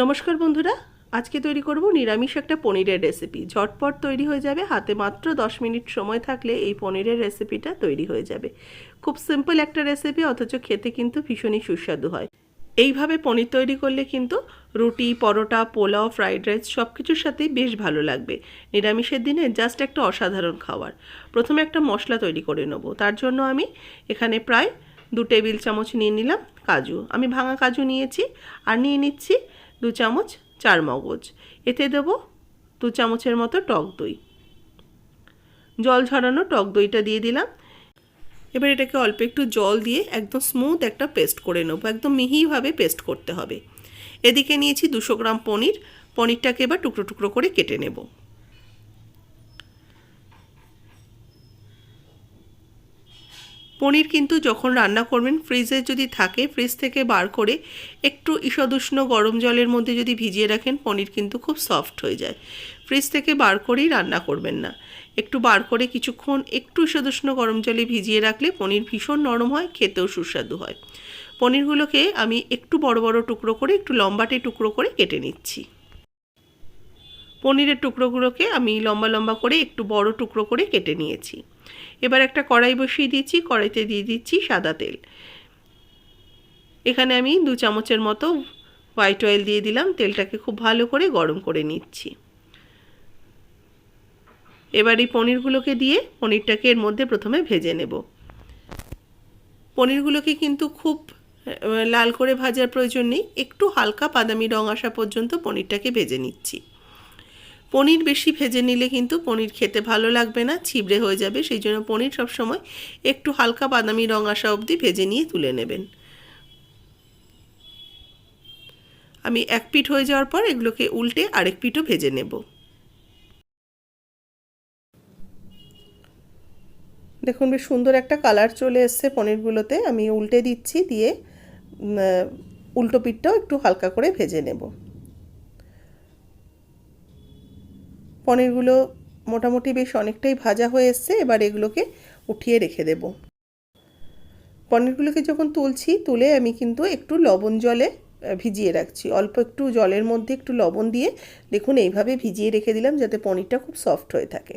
নমস্কার বন্ধুরা, আজকে তৈরি করব নিরামিষ একটা পনিরের রেসিপি ঝটপট তৈরি হয়ে যাবে, হাতে মাত্র দশ মিনিট সময় থাকলে এই পনিরের রেসিপিটা তৈরি হয়ে যাবে। খুব সিম্পল একটা রেসিপি অথচ খেতে কিন্তু ভীষণই সুস্বাদু হয়। এইভাবে পনির তৈরি করলে কিন্তু রুটি, পরোটা, পোলাও ফ্রাইড রাইস সব কিছুর সাথেই বেশ ভালো লাগবে। নিরামিষের দিনে জাস্ট একটা অসাধারণ খাবার। প্রথমে একটা মশলা তৈরি করে নেব। তার জন্য আমি এখানে প্রায় দু টেবিল চামচ নিয়ে নিলাম কাজু। আমি ভাঙা কাজু নিয়েছি, আর নিয়ে নিচ্ছি দু চামচ চার মগজ। এতে দেব দু চামচের মতো টক দই। জল ঝরানো টক দইটা দিয়ে দিলাম। এবার এটাকে অল্প একটু জল দিয়ে একদম স্মুথ একটা পেস্ট করে নেব। একদম মিহিভাবে পেস্ট করতে হবে। এদিকে নিয়েছি দুশো গ্রাম পনির। পনিরটাকে এবার টুকরো টুকরো করে কেটে নেব। পনির কিন্তু যখন রান্না করবেন, ফ্রিজে যদি থাকে, ফ্রিজ থেকে বার করে একটু ঈষদুষ্ণ গরম জলের মধ্যে যদি ভিজিয়ে রাখেন, পনির কিন্তু খুব সফট হয়ে যায়। ফ্রিজ থেকে বার করেই রান্না করবেন না। একটু বার করে কিছুক্ষণ একটু ঈষদুষ্ণ গরম জলে ভিজিয়ে রাখলে পনির ভীষণ নরম হয়, খেতেও সুস্বাদু হয়। পনিরগুলোকে আমি একটু বড় বড় টুকরো করে, একটু লম্বাটে টুকরো করে কেটে নিচ্ছি। পনিরের টুকরোগুলোকে আমি লম্বা লম্বা করে একটু বড় টুকরো করে কেটে নিয়েছি। এবার একটা কড়াই বসিয়ে দিচ্ছি, কড়াইতে দিয়ে দিচ্ছি সাদা তেল। এখানে আমি দু চামচের মতো হোয়াইট অয়েল দিয়ে দিলাম, তেলটাকে খুব ভালো করে গরম করে নিচ্ছি। এবার এই পনিরগুলোকে দিয়ে পনিরটাকে এর মধ্যে প্রথমে ভেজে নেব। পনিরগুলোকে কিন্তু খুব লাল করে ভাজার প্রয়োজন নেই, একটু হালকা বাদামি রং আসা পর্যন্ত পনিরটাকে ভেজে নিচ্ছি। পনির বেশি ভেজে নিলে কিন্তু পনির খেতে ভালো লাগবে না, ছিবড়ে হয়ে যাবে। সেই জন্য পনির সবসময় একটু হালকা বাদামি রং আসা অবধি ভেজে নিয়ে তুলে নেবেন। আমি এক পিঠ হয়ে যাওয়ার পর এগুলোকে উল্টে আরেক পিঠও ভেজে নেব। দেখুন, বেশ সুন্দর একটা কালার চলে এসছে পনিরগুলোতে। আমি উল্টে দিচ্ছি, দিয়ে উল্টো পিঠটাও একটু হালকা করে ভেজে নেব। পনিরগুলো মোটামুটি বেশ অনেকটাই ভাজা হয়ে এসছে, এবার এগুলোকে উঠিয়ে রেখে দেব। পনিরগুলোকে যখন তুলছি, তুলে আমি কিন্তু একটু লবণ জলে ভিজিয়ে রাখছি। অল্প একটু জলের মধ্যে একটু লবণ দিয়ে দেখুন এইভাবে ভিজিয়ে রেখে দিলাম যাতে পনিরটা খুব সফট হয়ে থাকে।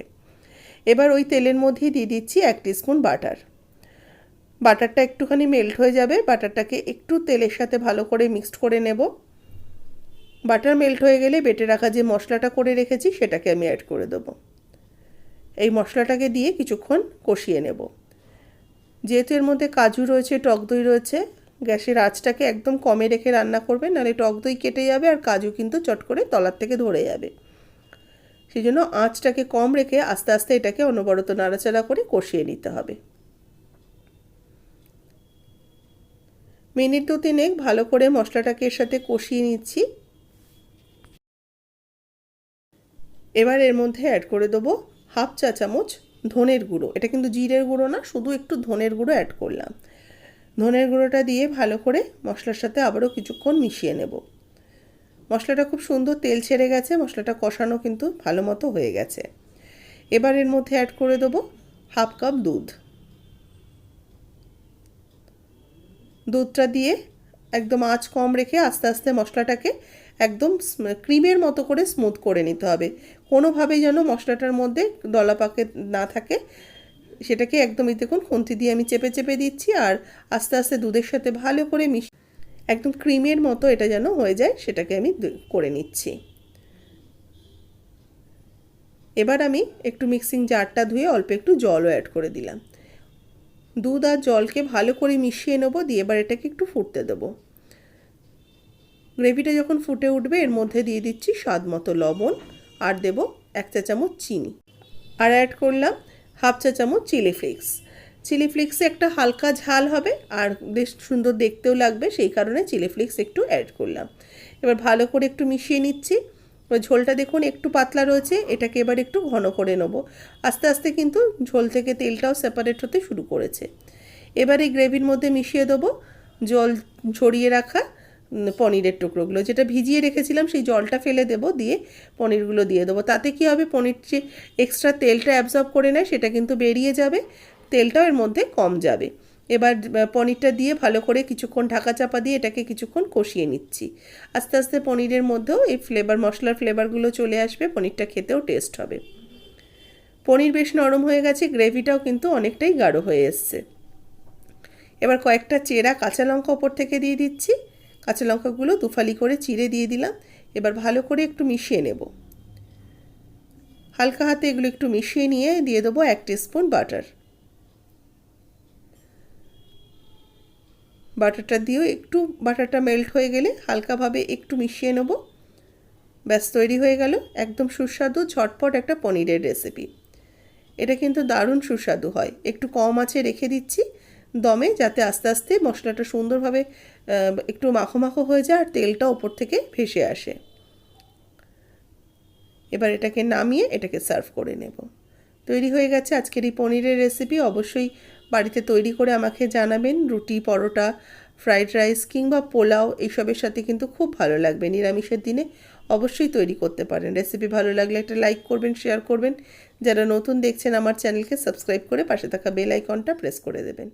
এবার ওই তেলের মধ্যেই দিয়ে দিচ্ছি এক স্পুন বাটার। বাটারটা একটুখানি মেল্ট হয়ে যাবে, বাটারটাকে একটু তেলের সাথে ভালো করে মিক্সড করে নেব। বাটার মেল্ট হয়ে গেলে বেটে রাখা যে মশলাটা করে রেখেছি সেটাকে আমি অ্যাড করে দেবো। এই মশলাটাকে দিয়ে কিছুক্ষণ কষিয়ে নেব। যেহেতু এর মধ্যে কাজু রয়েছে, টক দই রয়েছে, গ্যাসের আঁচটাকে একদম কমে রেখে রান্না করবেন নাহলে টক দই কেটে যাবে আর কাজু কিন্তু চট করে তলার থেকে ধরে যাবে। সেই জন্য আঁচটাকে কম রেখে আস্তে আস্তে এটাকে অনবরত নাড়াচাড়া করে কষিয়ে নিতে হবে। মিনিট দু তিনেক ভালো করে মশলাটাকে এর সাথে কষিয়ে নিচ্ছি। এবার এর মধ্যে অ্যাড করে দেবো হাফ চা চামচ ধনের গুঁড়ো। এটা কিন্তু জিরের গুঁড়ো না, শুধু একটু ধনের গুঁড়ো অ্যাড করলাম। ধনের গুঁড়োটা দিয়ে ভালো করে মশলার সাথে আবারও কিছুক্ষণ মিশিয়ে নেব। মশলাটা খুব সুন্দর তেল ছেড়ে গেছে, মশলাটা কষানো কিন্তু ভালো মতো হয়ে গেছে। এবার এর মধ্যে অ্যাড করে দেবো হাফ কাপ দুধ। দুধটা দিয়ে একদম আঁচ কম রেখে আস্তে আস্তে মশলাটাকে একদম ক্রিমের মতো করে স্মুথ করে নিতে হবে। কোনোভাবেই যেন মশলাটার মধ্যে দলা পাকে না থাকে। সেটাকে একদম একদমই দেখুন খুন্তি দিয়ে আমি চেপে চেপে দিচ্ছি আর আস্তে আস্তে দুধের সাথে ভালো করে মিশ একদম ক্রিমের মতো এটা যেন হয়ে যায়, সেটাকে আমি করে নিচ্ছি। এবার আমি একটু মিক্সিং জারটা ধুয়ে অল্প একটু জলও অ্যাড করে দিলাম। দুধ আর জলকে ভালো করে মিশিয়ে নেব, দিয়ে এবার এটাকে একটু ফুটতে দেবো। গ্রেভিটা যখন ফুটে উঠবে, এর মধ্যে দিয়ে দিচ্ছি স্বাদ মতো লবণ আর দেব এক চা চামচ চিনি। আর অ্যাড করলাম হাফ চা চামচ চিলি ফ্লেক্স। চিলি ফ্লেক্সে একটা হালকা ঝাল হবে আর বেশ সুন্দর দেখতেও লাগবে, সেই কারণে চিলি ফ্লেক্স একটু অ্যাড করলাম। এবার ভালো করে একটু মিশিয়ে নিচ্ছি। ঝোলটা দেখুন, একটু পাতলা রয়েছে, এটাকে এবার একটু ঘন করে নেব। আস্তে আস্তে কিন্তু ঝোল থেকে তেলটাও সেপারেট হতে শুরু করেছে। এবার এই গ্রেভির মধ্যে মিশিয়ে দেবো জল ছড়িয়ে রাখা পনিরের টুকরোগুলো। যেটা ভিজিয়ে রেখেছিলাম, সেই জলটা ফেলে দেব, দিয়ে পনিরগুলো দিয়ে দেবো। তাতে কী হবে, পনির যে এক্সট্রা তেলটা অ্যাবজর্ব করে নেয়, সেটা কিন্তু বেরিয়ে যাবে, তেলটাও এর মধ্যে কম যাবে। এবার পনিরটা দিয়ে ভালো করে কিছুক্ষণ ঢাকা চাপা দিয়ে এটাকে কিছুক্ষণ কষিয়ে নিচ্ছি। আস্তে আস্তে পনিরের মধ্যেও এই ফ্লেভার মশলার ফ্লেভারগুলো চলে আসবে, পনিরটা খেতেও টেস্ট হবে। পনির বেশ নরম হয়ে গেছে, গ্রেভিটাও কিন্তু অনেকটাই গাঢ় হয়ে এসছে। এবার কয়েকটা চেরা কাঁচা লঙ্কা ওপর থেকে দিয়ে দিচ্ছি। কাঁচা লঙ্কাগুলো দুফালি করে চিড়ে দিয়ে দিলাম। এবার ভালো করে একটু মিশিয়ে নেব। হালকা হাতে এগুলো একটু মিশিয়ে নিয়ে দিয়ে দেবো এক স্পুন বাটার বাটারটা দিয়েও একটু বাটারটা মেল্ট হয়ে গেলে হালকাভাবে একটু মিশিয়ে নেব। ব্যাস, তৈরি হয়ে গেল একদম সুস্বাদু, ঝটপট একটা পনিরের রেসিপি এটা কিন্তু দারুণ সুস্বাদু হয়। একটু কম আছে রেখে দিচ্ছি দমে যাতে আস্তে আস্তে মশলাটা সুন্দরভাবে একটু মাখো মাখো হয়ে যায় আর তেলটা ওপর থেকে ভেসে আসে। এবার এটাকে নামিয়ে এটাকে সার্ভ করে নেব। তৈরি হয়ে গেছে আজকের এই পনিরের রেসিপি অবশ্যই বাড়িতে তৈরি করে আমাকে জানাবেন। রুটি, পরোটা, ফ্রাইড রাইস কিংবা পোলাও এইসবের সাথে কিন্তু খুব ভালো লাগবে। নিরামিষের দিনে অবশ্যই তৈরি করতে পারেন। রেসিপি ভালো লাগলে একটা লাইক করবেন, শেয়ার করবেন। যারা নতুন দেখছেন আমার চ্যানেলকে সাবস্ক্রাইব করে পাশে থাকা বেল আইকনটা প্রেস করে দেবেন।